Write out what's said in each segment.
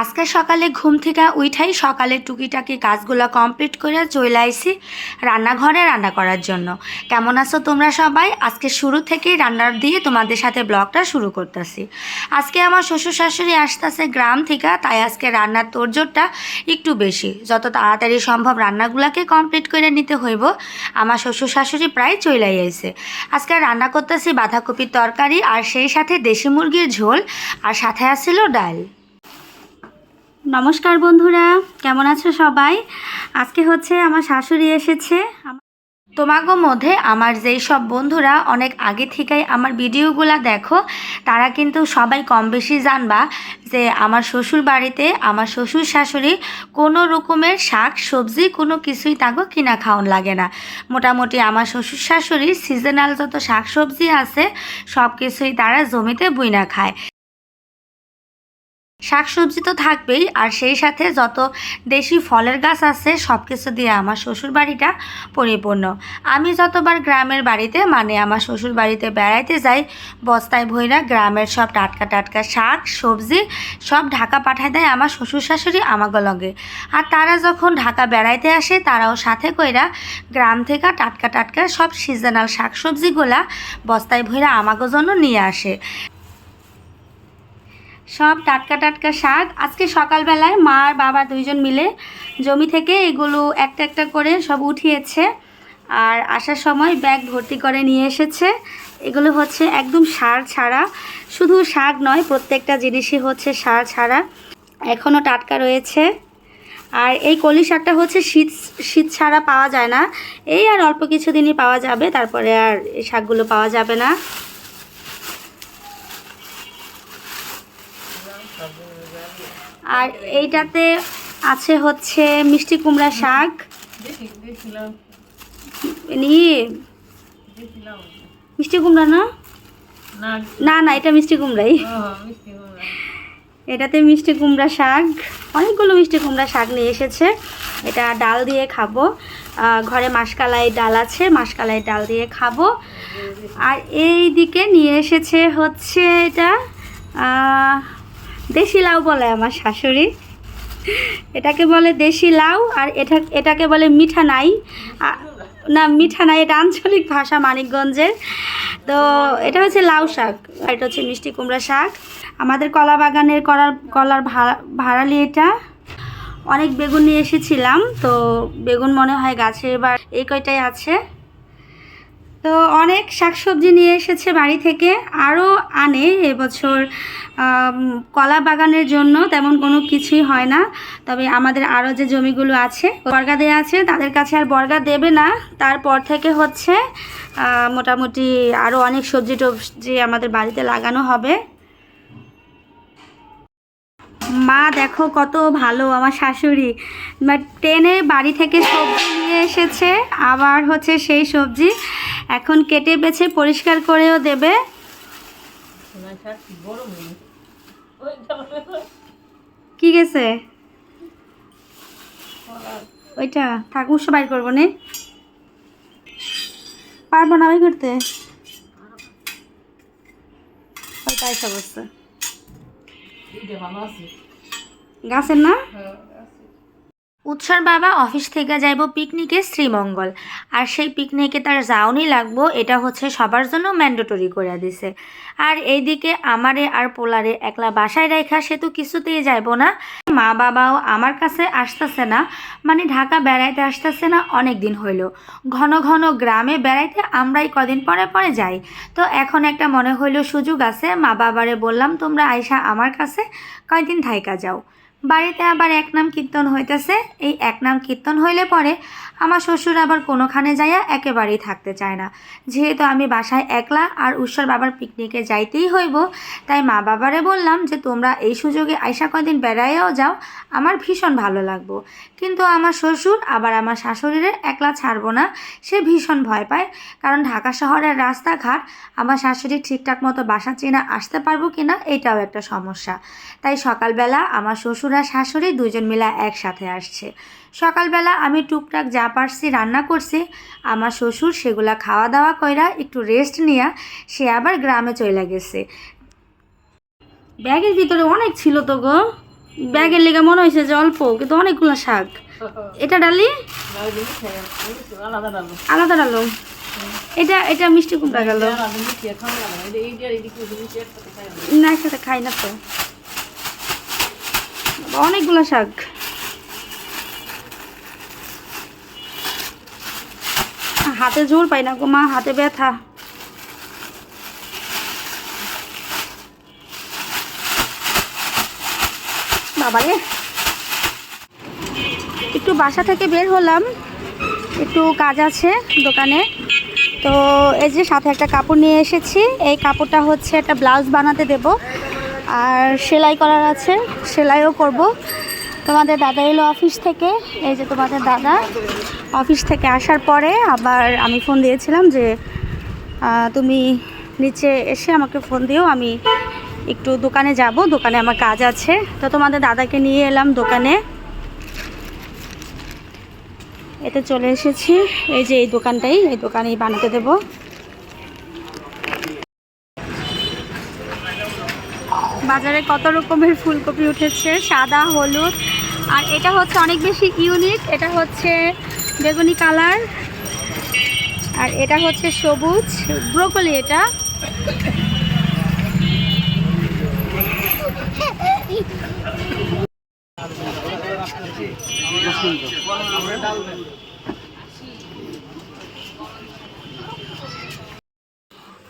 আজকে সকালে ঘুম থেকে উঠাই সকালে টুকিটাকি কাজগুলো কমপ্লিট করে চলে আইসি রান্নাঘরে রান্না করার জন্য। কেমন আছো তোমরা সবাই? আজকে শুরু থেকেই রান্নার দিয়ে তোমাদের সাথে ব্লগটা শুরু করতেছি। আজকে আমার শ্বশুর শাশুড়ি আসতেছে গ্রাম থেকে, তাই আজকে রান্নার তোড়জোড়টা একটু বেশি। যত তাড়াতাড়ি সম্ভব রান্নাগুলোকে কমপ্লিট করে নিতে হইব। আমার শ্বশুর শাশুড়ি প্রায় চলে আইছে। আজকে রান্না করতেছি বাঁধাকপির তরকারি আর সেই সাথে দেশি মুরগির ঝোল, আর সাথে আসছিল ডাল। নমস্কার বন্ধুরা, কেমন আছো সবাই? আজকে হচ্ছে আমার শাশুড়ি এসেছে। তোমাগো মধ্যে আমার যেই সব বন্ধুরা, অনেক আগে থেকেই আমার ভিডিওগুলো দেখো, তারা কিন্তু সবাই কম বেশি জানবা যে আমার শ্বশুর বাড়িতে আমার শ্বশুর শাশুড়ি কোনো রকমের শাক, সবজি, কোনো কিছুই তাগো কিনা খাওয়ান লাগে না। মোটামুটি আমার শ্বশুর শাশুড়ির সিজনাল যত শাক, সবজি আছে সব কিছুই তারা জমিতে বুইনা খায়। শাকসবজি তো থাকবেই, আর সেই সাথে যত দেশি ফলের গাছ আছে সব কিছু দিয়ে আমার শ্বশুর বাড়িটা পরিপূর্ণ। আমি যতবার গ্রামের বাড়িতে মানে আমার শ্বশুর বাড়িতে বেড়াইতে যাই, বস্তায় ভইরা গ্রামের সব টাটকা টাটকা শাক, সবজি, সব ঢাকা পাঠায় দেয় আমার শ্বশুর শাশুড়ি আমাকে লগে। আর তারা যখন ঢাকা বেড়াইতে আসে, তারাও সাথে কইরা গ্রাম থেকে টাটকা টাটকা সব সিজনাল শাক সবজিগুলা বস্তায় ভইরা আমাকে জন্য নিয়ে আসে। সব টাটকা টাটকা শাক। আজকে সকালবেলায় মা আর বাবা দুইজন মিলে জমি থেকে এগুলো একটা একটা করে সব উঠিয়েছে আর আসার সময় ব্যাগ ভর্তি করে নিয়ে এসেছে। এগুলো হচ্ছে একদম সার ছাড়া। শুধু শাক নয়, প্রত্যেকটা জিনিসই হচ্ছে সার ছাড়া। এখনও টাটকা রয়েছে। আর এই কলি শাকটা হচ্ছে শীত শীত ছাড়া পাওয়া যায় না। এই আর অল্প কিছু দিনই পাওয়া যাবে, তারপরে আর এই শাকগুলো পাওয়া যাবে না। আর এইটাতে আছে হচ্ছে মিষ্টি কুমড়া শাক। মিষ্টি কুমড়া না? না না, এটা মিষ্টি কুমড়াই। এটাতে মিষ্টি কুমড়া শাক, অনেকগুলো মিষ্টি কুমড়া শাক নিয়ে এসেছে। এটা ডাল দিয়ে খাব। ঘরে মাসকালাই ডাল আছে, মাসকালাই ডাল দিয়ে খাব। আর এই দিকে নিয়ে এসেছে হচ্ছে এটা দেশি লাউ বলে আমার শাশুড়ি। এটাকে বলে দেশি লাউ আর এটা, এটাকে বলে মিঠা নাই। না, মিঠা নাই, এটা আঞ্চলিক ভাষা মানিকগঞ্জের। তো এটা হচ্ছে লাউ শাক আর এটা হচ্ছে মিষ্টি কুমড়া শাক। আমাদের কলা বাগানের কলার কলার ভাড়া ভাড়ালি এটা। অনেক বেগুন নিয়ে এসেছিলাম, তো বেগুন মনে হয় গাছে এবার এই কয়টাই আছে। তো অনেক শাকসবজি নিয়ে এসেছে বাড়ি থেকে, আরও আনে এবছর। কলা বাগানের জন্য তেমন কোনো কিছুই হয় না। তবে আমাদের আরও যে জমিগুলো আছে, বর্গা দেওয়া আছে, তাদের কাছে আর বর্গা দেবে না। তারপর থেকে হচ্ছে মোটামুটি আরও অনেক সবজি টবজি আমাদের বাড়িতে লাগানো হবে। মা, দেখো কত ভালো, আমার শাশুড়ি। বা- টেনে বাড়ি থেকে সবজি নিয়ে এসেছে, আবার হচ্ছে সেই সবজি। এখন কেটে বেছে পরিষ্কার করেও দেবে। কি গেছে? ওইটা থাক উৎস বাইর করব নে। পারব না আমি করতে এসে গাছের না? উৎসর বাবা অফিস থেকে যাইব পিকনিকে শ্রীমঙ্গল। আর সেই পিকনিকে তার যাওনি লাগবো, এটা হচ্ছে সবার জন্য ম্যান্ডেটরি করে দিছে। আর এইদিকে আমারে আর পোলারে একলা বাসায় রেখা সে তো কিছুতেই যাইব না। মা বাবাও আমার কাছে আসতেছে না মানে ঢাকা বেড়াইতে আসতেছে না অনেক দিন হইল। ঘন ঘন গ্রামে বেড়াইতে আমরাই কদিন পরে পরে যাই। তো এখন একটা মনে হইল সুযোগ আছে, মা বাবারে বললাম, তোমরা আইসা আমার কাছে কয়দিন থাইকা যাও? বাড়িতে আবার এক নাম কীর্তন হইতেছে। এই এক নাম কীর্তন হইলে পরে আমার শ্বশুর আবার কোনোখানে যাইয়া একেবারেই থাকতে চায় না। যেহেতু আমি বাসায় একলা আর উৎসর বাবার পিকনিকে যাইতেই হইব, তাই মা বাবারে বললাম যে, তোমরা এই সুযোগে আইসা কদিন বেড়াইয়াও যাও, আমার ভীষণ ভালো লাগবো। কিন্তু আমার শ্বশুর আবার আমার শাশুড়িরে একলা ছাড়বো না, সে ভীষণ ভয় পায়। কারণ ঢাকা শহরের রাস্তাঘাট, আমার শাশুড়ি ঠিকঠাক মতো বাসা চেনা আসতে পারব কিনা, এটাও একটা সমস্যা। তাই সকালবেলা আমার শ্বশুর আর শাশুড়ি দুজন মিলে একসাথে আসছে। সকালবেলা আমি টুকটাক যা পারছি রান্না করছি, আমার শ্বশুর সেগুলা খাওয়া দাওয়া কইরা একটু রেস্ট নিয়া সে আবার গ্রামে চলে গেছে। ব্যাগের ভিতরে অনেক ছিল তো গো। ব্যাগের লেগে মনে হয়েছে যে অল্প, কিন্তু অনেকগুলো শাক। এটা ডালি? আলাদা ডালো। এটা এটা মিষ্টি কুমড়া গেল। না, একসাথে খাই না তো। অনেকগুলো শাক। হাতে জোর পাই না গো মা, হাতে ব্যথা। বাবারে। একটু বাসা থেকে বের হলাম। একটু কাজ আছে দোকানে। তো এই যে সাথে একটা কাপড় নিয়ে এসেছি। এই কাপড়টা হচ্ছে একটা ব্লাউজ বানাতে দেব। আর সেলাই করার আছে, সেলাইও করব। তোমাদের দাদা এলো অফিস থেকে, এই যে তোমাদের দাদা অফিস থেকে আসার পরে আবার আমি ফোন দিয়েছিলাম যে তুমি নিচে এসে আমাকে ফোন দিও, আমি একটু দোকানে যাব, দোকানে আমার কাজ আছে। তো তোমাদের দাদাকে নিয়ে এলাম দোকানে। এতে চলে এসেছি। এই যে এই দোকানটাই, এই দোকানেই বানাতে দেব। বাজারে কত রকমের ফুলকপি উঠেছে? সাদা, হলুদ। আর এটা হচ্ছে অনেক বেশি ইউনিক এটা হচ্ছে বেগুনি কালার। আর এটা হচ্ছে সবুজ ব্রোকলি এটা।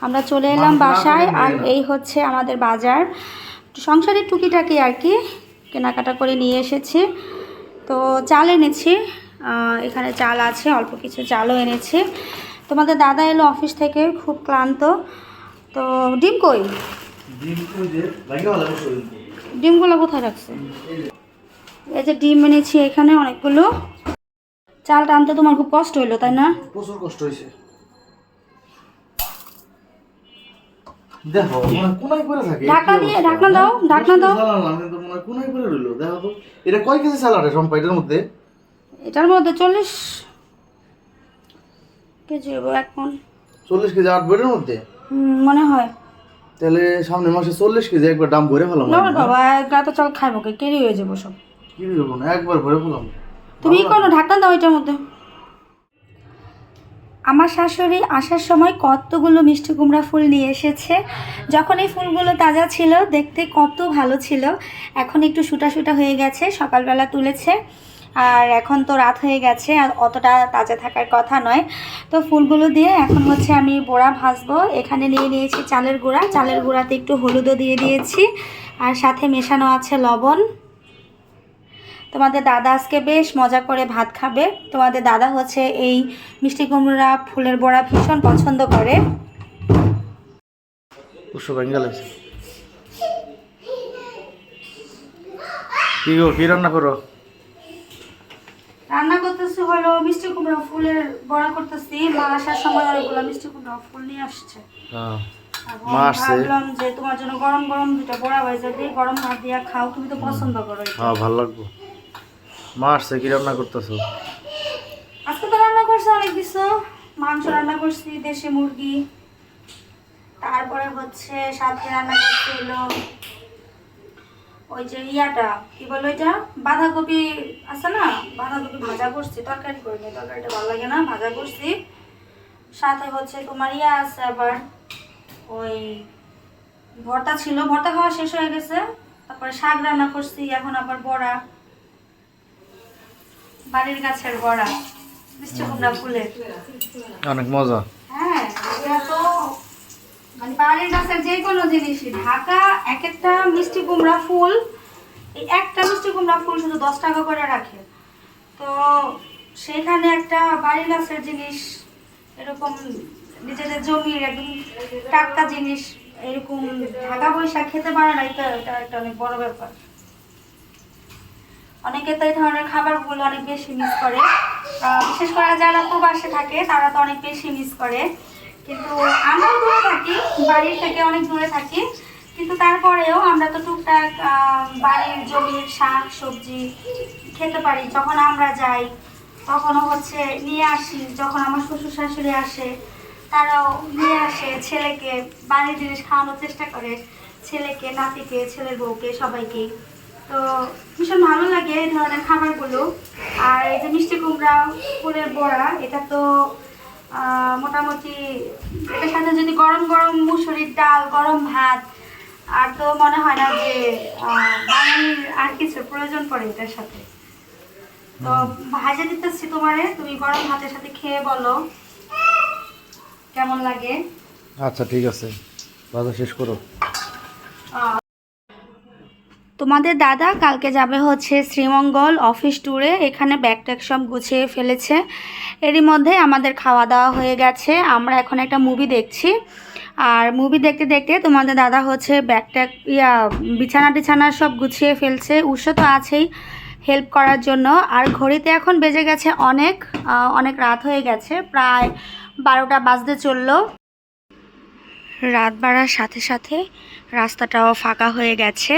আমরা চলে এলাম বাসায়। আর এই হচ্ছে আমাদের বাজার। সংসারের টুকিটাকি আর কি কেনাকাটা করে নিয়ে এসেছি। তো চাল এনেছি এখানে চাল আছে অল্প কিছু চালও এনেছি। তোমাদের দাদা এলো অফিস থেকে খুব ক্লান্ত। তো ডিম কই? ডিমগুলো কোথায় রাখছে? এই যে ডিম এনেছি এখানে অনেকগুলো। চালটা আনতে তোমার খুব কষ্ট হইল তাই না? প্রচুর কষ্ট হয়েছে। দেখো মনে হয় কোনায় পড়ে থাকে ঢাকনা দিয়ে ঢাকনা দাও হ্যাঁ? ঢাকনা দাও। দশ কেজি চাল আনলাম, কিন্তু মনে হয় কোনায় পড়ে রইল দেখো। তো এটা কয় কেজি স্যালাড সম্পা এটার মধ্যে? এটার মধ্যে চল্লিশ কেজি এক মন। চল্লিশ কেজি আট মধ্যে? হুম, মনে হয়। তাহলে সামনের মাসে চল্লিশ কেজি একবার দাম ভরে ফেলাম না বাবা গাঁতো চাল খাইবো কে কেরি হয়ে যাব সব। কি দেবো না একবার ভরে ফেলাম। তুমি কি করো ঢাকনা দাও এটার মধ্যে। আমার শাশুড়ি আসার সময় কতগুলো মিষ্টি কুমড়া ফুল নিয়ে এসেছে। যখন এই ফুলগুলো তাজা ছিল, দেখতে কত ভালো ছিল। এখন একটু শুটা শুটা হয়ে গেছে, সকালবেলা তুলেছে। আর এখন তো রাত হয়ে গেছে, আর অতটা তাজা থাকার কথা নয়। তো ফুলগুলো দিয়ে এখন হচ্ছে আমি বোড়া ভাজবো। এখানে নিয়ে নিয়েছি চালের গুঁড়া। চালের গুঁড়াতে একটু হলুদও দিয়ে দিয়েছি। আর সাথে মেশানো আছে লবণ। তোমাদের দাদা আজকে বেশ মজা করে ভাত খাবে। তোমাদের দাদা হচ্ছে এই মিষ্টি কুমড়া ফুলের বড়া ভীষণ পছন্দ করে। কি গো কি রান্না করো? রান্না করতেছি হলো মিষ্টি কুমড়া ফুলের বড়া করতেছি। মা আসার সময় অনেকগুলো মিষ্টি কুমড়া ফুল নিয়ে আসছে। হ্যাঁ মা আসছে? ভাবলাম যে তোমার জন্য গরম গরম দুটো বড়া ভেজে দিই গরম ভাত দিয়া খাও তুমি তো পছন্দ করো হ্যাঁ ভালো লাগবো। মা আসছে কি রান্না করতেছো? আজকে তো রান্না করছি অনেক কিছু। মাংস রান্না করছি, দেশি মুরগি। তারপরে হচ্ছে সাথে রান্না করছি হলো ওই যে ইয়াটা, কি বলো এটা বাঁধাকপি আছে না? বাঁধাকপি ভাজা করছি, তরকারি করিনি তরকারিটা ভালো লাগে না, ভাজা করছি। সাথে হচ্ছে তোমার ইয়া আছে আবার, ওই ভর্তা ছিল, ভর্তা খাওয়া শেষ হয়ে গেছে। তারপরে শাক রান্না করছি, এখন আবার বড়া। বাড়ির গাছের বড়া মিষ্টি কুমড়া ফুলের। অনেক মজা। হ্যাঁ এটা তো মানে বাড়ির গাছের যে কোনো জিনিসই ঢাকা এক একটা মিষ্টি কুমড়া ফুল এই একটা মিষ্টি কুমড়া ফুল শুধু দশ টাকা করে রাখে। তো সেখানে একটা বাড়ির গাছের জিনিস এরকম নিজেদের জমির একদম টাটকা জিনিস এরকম ঢাকা পয়সা খেতে পারে না এটা এটা একটা অনেক বড় ব্যাপার। অনেকে তো এই ধরনের খাবারগুলো অনেক বেশি মিস করে। বিশেষ করে যারা প্রবাসে থাকে, তারা তো অনেক বেশি মিস করে। কিন্তু আমরা দূরে থাকি, বাড়ির থেকে অনেক দূরে থাকি। কিন্তু তারপরেও আমরা তো টুকটাক বাড়ির জমির শাক, সবজি খেতে পারি। যখন আমরা যাই, তখনও হচ্ছে নিয়ে আসি। যখন আমার শ্বশুর শাশুড়ি আসে, তারাও নিয়ে আসে ছেলেকে। বাড়ির জিনিস খাওয়ানোর চেষ্টা করে। ছেলেকে, নাতিকে, ছেলের বউকে সবাইকেই তো ভীষণ ভালো লাগে এই ধরনের খাবারগুলো। আর এই যে মিষ্টি কুমড়া ফুলের বড়া এটা তো মোটামুটি এটার সাথে যদি গরম গরম মুসুরির ডাল গরম ভাত আর তো মনে হয় না যে বাঙালির আর কিছু প্রয়োজন পড়ে এটার সাথে। তো ভাজা দিতেছি তোমারে তুমি গরম ভাতের সাথে খেয়ে বলো। কেমন লাগে? আচ্ছা ঠিক আছে। বাজার শেষ করো। তোমাদের দাদা কালকে যাবে হচ্ছে শ্রীমঙ্গল অফিস ট্যুরে এখানে ব্যাগ ট্যাগ সব গুছিয়ে ফেলেছে। এরই মধ্যে আমাদের খাওয়া দাওয়া হয়ে গেছে। আমরা এখন একটা মুভি দেখছি। আর মুভি দেখতে দেখতে তোমাদের দাদা হচ্ছে ব্যাগ ট্যাগ ইয়া, বিছানা টিছানা সব গুছিয়ে ফেলছে। উৎস তো আছেই হেল্প করার জন্য। আর ঘড়িতে এখন বেজে গেছে অনেক অনেক রাত হয়ে গেছে। প্রায় বারোটা বাজতে চলল। রাত বাড়ার সাথে সাথে রাস্তাটাও ফাঁকা হয়ে গেছে।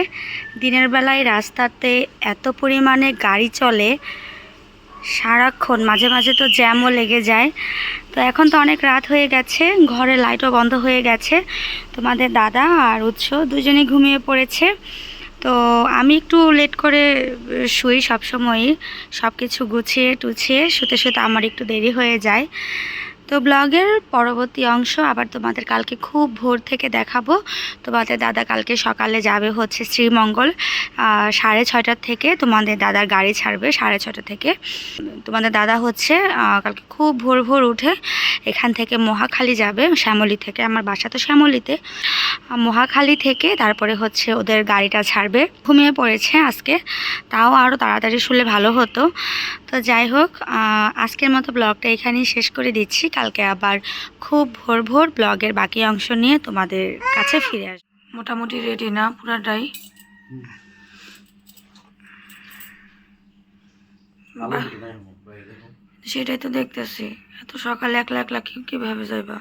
দিনের বেলায় রাস্তাতে এত পরিমাণে গাড়ি চলে, সারাক্ষণ মাঝে মাঝে তো জ্যামও লেগে যায়। তো এখন তো অনেক রাত হয়ে গেছে, ঘরে লাইটও বন্ধ হয়ে গেছে। তোমাদের দাদা আর উৎস দুজনেই ঘুমিয়ে পড়েছে। তো আমি একটু লেট করে শুই সবসময়ই। সব কিছু গুছিয়ে টুছিয়ে শুতে শুতে আমার একটু দেরি হয়ে যায়। তো ব্লগের পরবর্তী অংশ আবার তোমাদের কালকে খুব ভোর থেকে দেখাবো। তোমাদের দাদা কালকে সকালে যাবে হচ্ছে শ্রীমঙ্গল সাড়ে ছয়টার থেকে তোমাদের দাদার গাড়ি ছাড়বে সাড়ে ছটা থেকে। তোমাদের দাদা হচ্ছে কালকে খুব ভোর ভোর উঠে এখান থেকে মহাখালী যাবে, শ্যামলী থেকে। আমার বাসা তো শ্যামলীতে। মহাখালী থেকে তারপরে হচ্ছে ওদের গাড়িটা ছাড়বে। ঘুমিয়ে পড়েছে আজকে, তাও আরও তাড়াতাড়ি শুলে ভালো হতো। তো যাই হোক আজকের মতো ব্লগটা এখানেই শেষ করে দিচ্ছি। কালকে আবার খুব ভোর ভোর ব্লগের বাকি অংশ নিয়ে তোমাদের কাছে ফিরে আসব মোটামুটি রেডি না পুরাটাই? সেটাই তো দেখতেছি। এত সকালে একলা একলা কি কীভাবে যাইবা?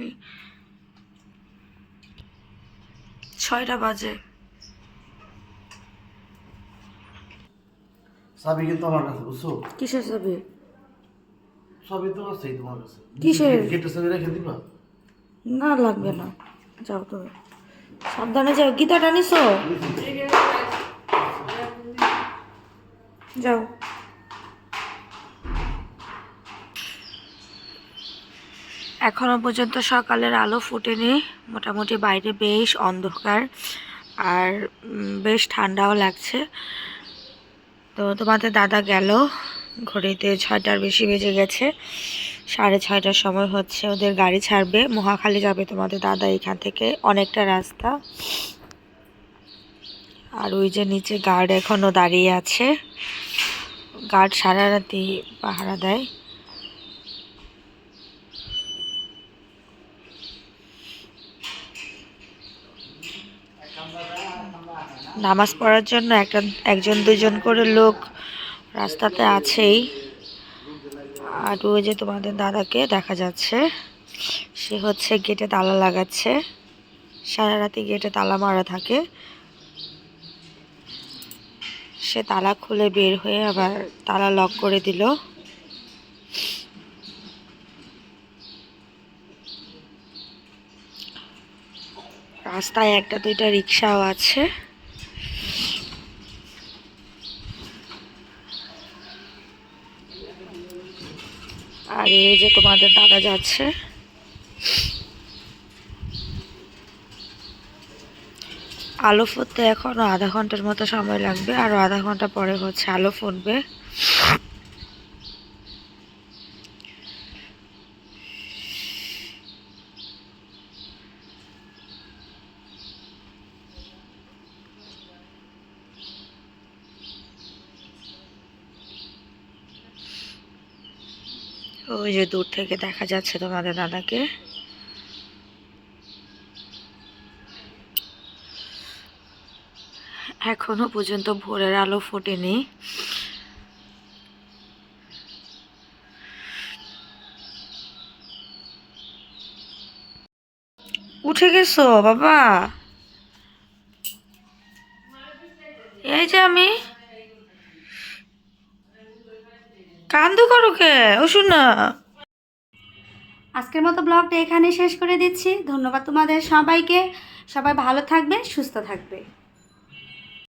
এই ছয়টা বাজে। চাবি কিন্তু আমার কাছে বুঝছ? কিসের চাবি? চাবি তো আছেই তোমার কাছে। কিসের? গেটের চাবি রেখে দিবা? না লাগবে না। যাও তুমি। সাবধানে যাও। গীতাটা নিছো? যাও। এখনও পর্যন্ত সকালের আলো ফুটেনি। মোটামুটি বাইরে বেশ অন্ধকার। আর বেশ ঠান্ডাও লাগছে। তো তোমাদের দাদা গেল। ঘড়িতে ছয়টার বেশি বেজে গেছে। সাড়ে ছয়টার সময় হচ্ছে ওদের গাড়ি ছাড়বে। মহাখালী যাবে তোমাদের দাদা এখান থেকে অনেকটা রাস্তা। আর ওই যে নিচে গার্ড এখনও দাঁড়িয়ে আছে। গার্ড সারা রাতি পাহারা দেয়। নামাজ পড়ার জন্য একটা, একজন, দুজন করে লোক রাস্তাতে আছেই। আর ওই যে তোমাদের দাদাকে দেখা যাচ্ছে। সে হচ্ছে গেটে তালা লাগাচ্ছে। সারা রাতি গেটে তালা মারা থাকে। সে তালা খুলে বের হয়ে আবার তালা লক করে দিল। রাস্তায় একটা দুইটা রিক্সাও আছে। আর এই যে তোমাদের দাদা যাচ্ছে। আলো ফুটতে এখনও আধা ঘণ্টার মতো সময় লাগবে, আরও আধা ঘণ্টা পরে হচ্ছে আলো ফুটবে। ওই যে দূর থেকে দেখা যাচ্ছে তোমাদের দাদাকে। এখনও পর্যন্ত ভোরের আলো ফোটেনি। উঠে গেছো, বাবা? এই যে আমি। কান্দু করো কে না। আজকের মতো ব্লগটা এখানে শেষ করে দিচ্ছি। ধন্যবাদ তোমাদের সবাইকে। সবাই ভালো থাকবে, সুস্থ থাকবে।